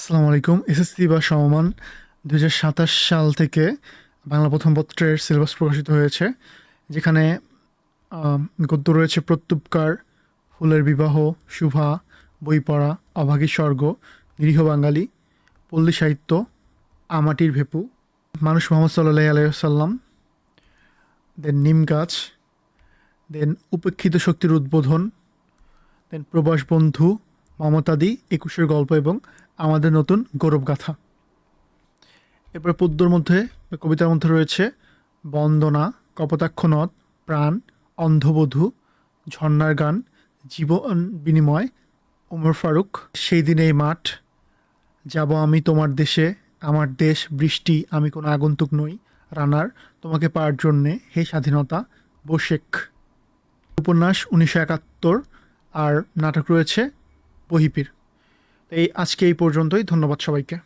আসসালামু আলাইকুম, এসএসসি বা সমমান দু হাজার সাতাশ সাল থেকে বাংলা প্রথম পত্রের সিলেবাস প্রকাশিত হয়েছে, যেখানে গদ্য রয়েছে প্রত্যুপকার, ফুলের বিবাহ, শুভা বই পড়া অভাগী স্বর্গ নিরীহ বাঙালি, পল্লী সাহিত্য, আমাটির ভেপু, মানুষ মোহাম্মদ সাল্লাহ আলাইসাল্লাম দেন নিম গাছ, দেন উপেক্ষিত শক্তির উদ্বোধন, দেন প্রবাস বন্ধু মমতাদি একুশের গল্প এবং আমাদের নতুন গৌরবগাথা। এরপর পদ্যর মধ্যে কবিতার মধ্যে রয়েছে, বন্দনা, কপোতাক্ষ নদ, প্রাণ, অন্ধবধূ, ঝর্ণার গান, জীবন বিনিময়, উমর ফারুক, সেই দিন এই মাঠ, যাব আমি তোমার দেশে, আমার দেশ বৃষ্টি, আমি কোনো আগন্তুক নই, রানার, তোমাকে পাওয়ার জন্যে হে স্বাধীনতা বশেক উপন্যাস উনিশশো একাত্তর, আর নাটক রয়েছে বহিপির। এই আজকে এই পর্যন্তই ধন্যবাদ সবাইকে।